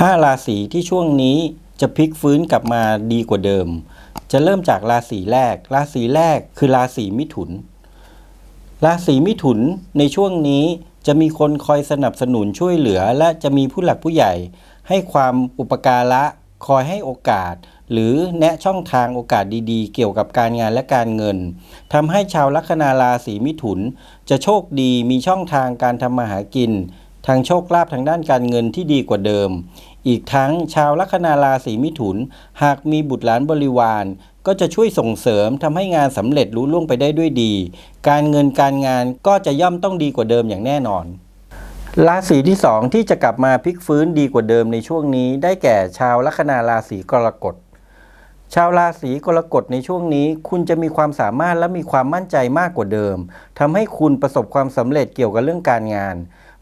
5 ราศีที่ช่วงนี้จะพลิกฟื้นกลับมาดีกว่าเดิม จะเริ่มจากราศีแรก ราศีแรกคือราศีมิถุน ราศีมิถุนในช่วงนี้จะมีคนคอยสนับสนุนช่วยเหลือ และจะมีผู้หลักผู้ใหญ่ ให้ความอุปการะคอยให้โอกาส หรือแนะช่องทางโอกาสดีๆ เกี่ยวกับการงานและการเงินทำให้ชาวลัคนาราศีมิถุน จะโชคดีมีช่องทางการทำมาหากิน ทางโชคลาภทางด้านการเงินที่ดีกว่าเดิม อีกทั้งชาวลัคนาราศีมิถุน หากมีบุตรหลานบริวาร ก็จะช่วยส่งเสริมทำให้งานสำเร็จลุล่วงไปได้ด้วยดี การเงินการงานก็จะย่อมต้องดีกว่าเดิมอย่างแน่นอนราศีที่สองที่จะกลับมาพลิกฟื้นดีกว่าเดิมในช่วงนี้ ได้แก่ชาวลัคนาราศีกรกฎ ชาวราศีกรกฎในช่วงนี้ คุณจะมีความสามารถและมีความมั่นใจมากกว่าเดิมทำให้คุณประสบความสำเร็จเกี่ยวกับเรื่องการงาน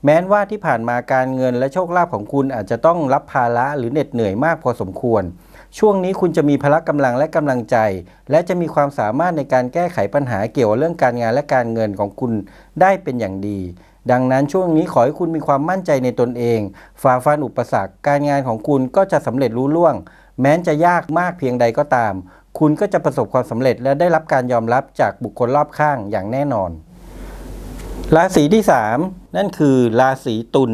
แม้นว่าที่ผ่านมาการเงินและโชคลาภของคุณอาจจะต้องรับภาระหรือเหน็ดเหนื่อยมากพอสมควร ช่วงนี้คุณจะมีพละกำลังและกำลังใจ และจะมีความสามารถในการแก้ไขปัญหาเกี่ยวกับเรื่องการงานและการเงินของคุณได้เป็นอย่างดี ดังนั้นช่วงนี้ขอให้คุณมีความมั่นใจในตนเอง ฝ่าฟันอุปสรรค การงานของคุณก็จะสำเร็จรุ่ล่วง แม้นจะยากมากเพียงใดก็ตาม คุณก็จะประสบความสำเร็จและได้รับการยอมรับจากบุคคลรอบข้างอย่างแน่นอน ราศีที่ 3 นั่นคือราศีตุล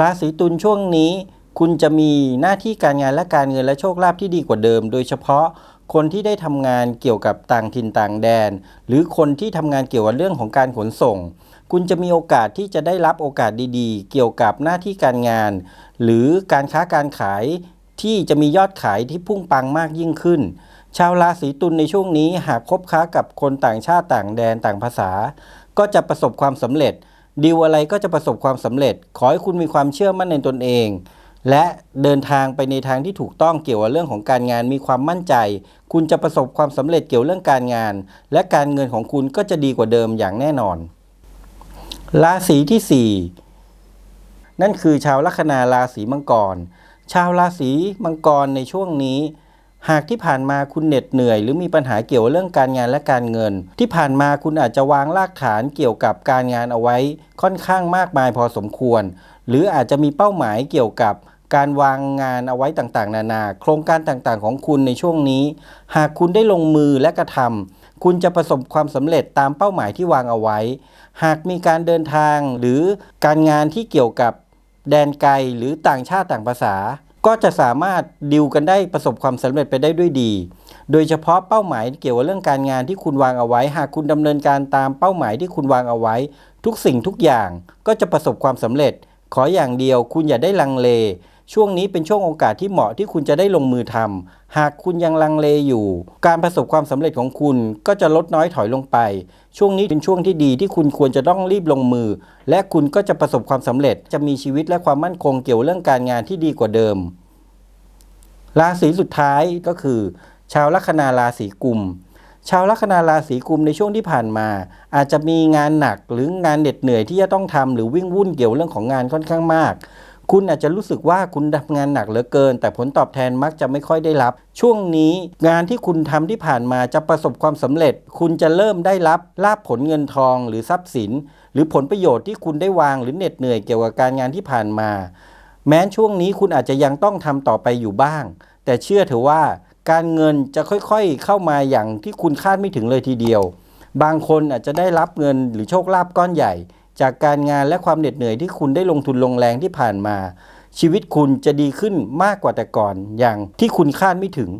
ราศีตุลช่วงนี้ คุณจะมีหน้าที่การงานและการเงินและโชคลาภที่ดีกว่าเดิม โดยเฉพาะคนที่ได้ทำงานเกี่ยวกับต่างถิ่นต่างแดน หรือคนที่ทำงานเกี่ยวกับเรื่องของการขนส่ง คุณจะมีโอกาสที่จะได้รับโอกาสดีๆ เกี่ยวกับหน้าที่การงาน หรือการค้าการขายที่จะมียอดขายที่พุ่งปังมากยิ่งขึ้น ชาวราศีตุลในช่วงนี้หากคบค้ากับคนต่างชาติต่างแดนต่างภาษา ก็จะประสบความสำเร็จดีลอะไรก็จะประสบความสำเร็จ ขอให้คุณมีความเชื่อมั่นในตนเอง และเดินทางไปในทางที่ถูกต้องเกี่ยวกับเรื่องของการงานมีความมั่นใจ คุณจะประสบความสำเร็จเกี่ยวเรื่องการงาน และการเงินของคุณก็จะดีกว่าเดิมอย่างแน่นอน ราศีที่ 4 นั่นคือชาวลัคนาราศีมังกร ชาวราศีมังกรในช่วงนี้ หากที่ผ่านมาคุณเหน็ดเหนื่อย หรือมีปัญหาเกี่ยวเรื่องการงานและการเงิน ที่ผ่านมาคุณอาจจะวางรากฐานเกี่ยวกับการงานเอาไว้ค่อนข้างมากมายพอสมควร หรืออาจจะมีเป้าหมายเกี่ยวกับการวางงานเอาไว้ต่างๆ นานา โครงการต่างๆ ของคุณในช่วงนี้ หากคุณได้ลงมือและกระทำคุณจะประสบความสำเร็จตามเป้าหมายที่วางเอาไว้ หากมีการเดินทางหรือการงานที่เกี่ยวกับแดนไกลหรือต่างชาติต่างภาษา ก็จะสามารถดิวกันได้ประสบความสำเร็จไปได้ด้วยดี โดยเฉพาะเป้าหมายเกี่ยวกับเรื่องการงานที่คุณวางเอาไว้ หากคุณดำเนินการตามเป้าหมายที่คุณวางเอาไว้ ทุกสิ่งทุกอย่างก็จะประสบความสำเร็จ ขออย่างเดียวคุณอย่าได้ลังเล ช่วงนี้เป็นช่วงโอกาสที่เหมาะที่คุณจะได้ลงมือทำหากคุณยังลังเลอยู่ การประสบความสำเร็จของคุณก็จะลดน้อยถอยลงไป ช่วงนี้เป็นช่วงที่ดีที่คุณควรจะต้องรีบลงมือ และคุณก็จะประสบความสำเร็จ จะมีชีวิตและความมั่นคงเกี่ยวเรื่องการงานที่ดีกว่าเดิม ราศีสุดท้ายก็คือ ชาวลัคนาราศีกุมชาวลัคนาราศีกุมในช่วงที่ผ่านมา อาจจะมีงานหนักหรืองานเหน็ดเหนื่อยที่จะต้องทำหรือวิ่งวุ่นเกี่ยวเรื่องของงานค่อนข้างมาก คุณอาจจะรู้สึกว่าคุณทำงานหนักเหลือเกิน แต่ผลตอบแทนมักจะไม่ค่อยได้รับ ช่วงนี้งานที่คุณทำที่ผ่านมาจะประสบความสำเร็จ คุณจะเริ่มได้รับลาบผลเงินทองหรือทรัพย์สิน หรือผลประโยชน์ที่คุณได้วางหรือเหน็ดเหนื่อยเกี่ยวกับการงานที่ผ่านมา แม้ช่วงนี้คุณอาจจะยังต้องทำต่อไปอยู่บ้าง แต่เชื่อเถอะว่าการเงินจะค่อยๆเข้ามาอย่างที่คุณคาดไม่ถึงเลยทีเดียว บางคนอาจจะได้รับเงินหรือโชคลาภก้อนใหญ่ จากการงานและความเหน็ดเหนื่อยที่คุณได้ลงทุนลงแรงที่ผ่านมา ชีวิตคุณจะดีขึ้นมากกว่าแต่ก่อนอย่างที่คุณคาดไม่ถึง